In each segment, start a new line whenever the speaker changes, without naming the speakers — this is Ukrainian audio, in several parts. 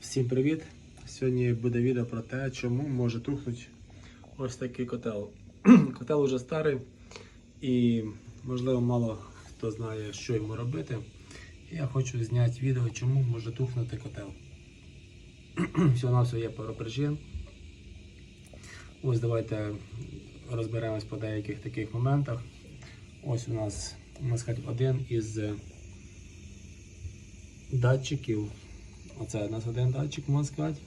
Всім привіт! Сьогодні буде відео про те, чому може тухнути ось такий котел. котел уже старий і, можливо, мало хто знає, що йому робити. Я хочу зняти відео, чому може тухнути котел. Всього на все є пару причин. Ось давайте розберемось по деяких таких моментах. Ось у нас, можна сказати, один із датчиків. Оце у нас один датчик, можна сказати.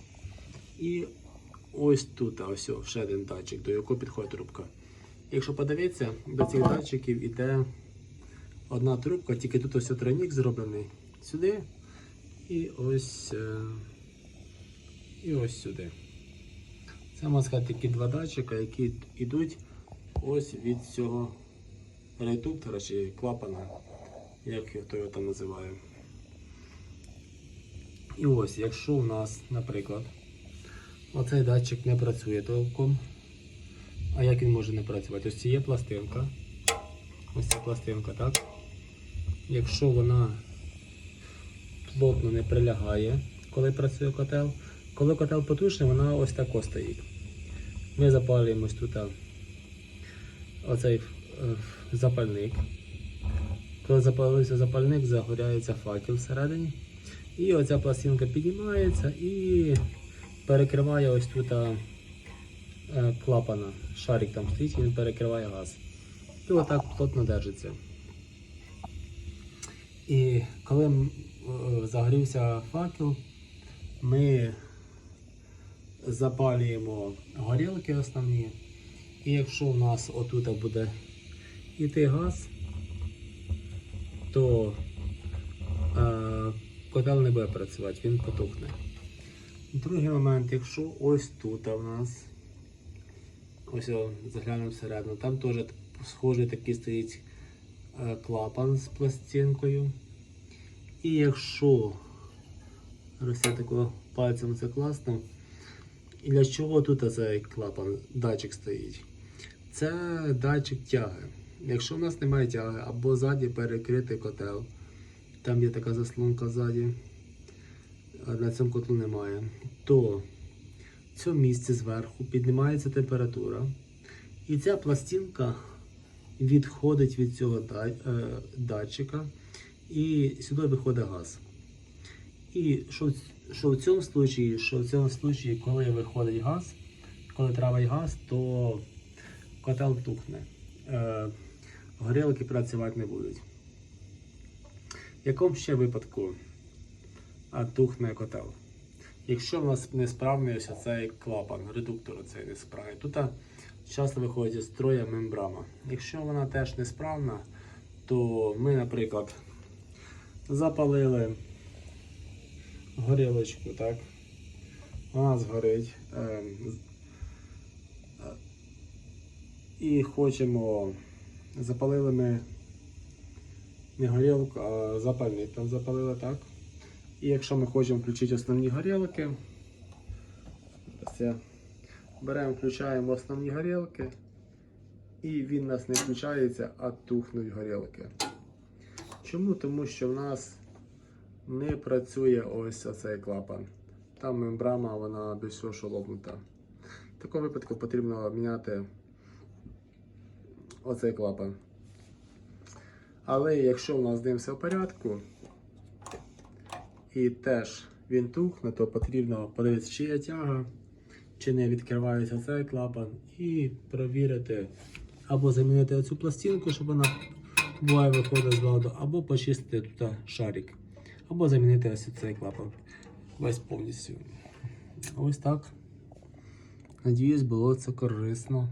І ось тут ось ще один датчик, до якого підходить трубка. Якщо подивитися, до цих датчиків іде одна трубка, тільки тут ось тройник зроблений сюди і ось е, і ось сюди. Це можна сказати такі два датчика, які йдуть ось від цього редуктора чи клапана, як я його Toyota називає. І ось, якщо у нас, наприклад, оцей датчик не працює толком, а як він може не працювати? Ось є пластинка. Ось ця пластинка, так? Якщо вона плотно не прилягає, коли працює котел, коли котел потужний, вона ось тако стоїть. Ми запалюємо тут оцей е, запальник. Коли запалився запальник, загоряється факел всередині. І оця пластинка піднімається і перекриває ось тут а, е, клапана. Шарик там стоїть, він перекриває газ. І отак плотно держиться. І коли е, загорівся факел, ми запалюємо горілки основні. І якщо у нас отут буде йти газ, то котел не буде працювати, він потухне. Другий момент, якщо ось тут у нас, ось заглянемо всередину, там теж схожий такий стоїть е, клапан з пластинкою. І якщо ось я це класно, і для чого тут цей клапан, датчик стоїть? Це датчик тяги. Якщо в нас немає тяги або ззаді перекритий котел, там є така заслонка ззаді, а на цьому котлу немає, то в цьому місці зверху піднімається температура. І ця пластинка відходить від цього е, датчика і сюди виходить газ. І що, що в цьому случаї, що в цьому случаї, коли виходить газ, коли травить газ, то котел тухне. Е, горілки працювати не будуть. В якому ще випадку тухне котел? Якщо в нас несправний ось цей клапан, редуктор цей несправний, тут часто виходить з строя мембрана. Якщо вона теж несправна, то ми, наприклад, запалили горілочку, так? Вона згорить. ем, е, і хочемо, запалили ми не горілку, а запальник там запалили, так? І якщо ми хочемо включити основні горілки, беремо, включаємо основні горілки, і він у нас не включається, а тухнуть горілки. Чому? Тому що в нас не працює ось оцей клапан. Там мембрана, вона без всього що лопнута. В такому випадку потрібно міняти оцей клапан. Але якщо у нас з ним все в порядку, і теж він тухне, то потрібно подивитися, чи є тяга, чи не відкривається цей клапан, і провірити, або замінити оцю пластинку, щоб вона буває виходить з ладу, або почистити тут шарик, або замінити ось цей клапан весь повністю. Ось так. Надіюсь, було це корисно.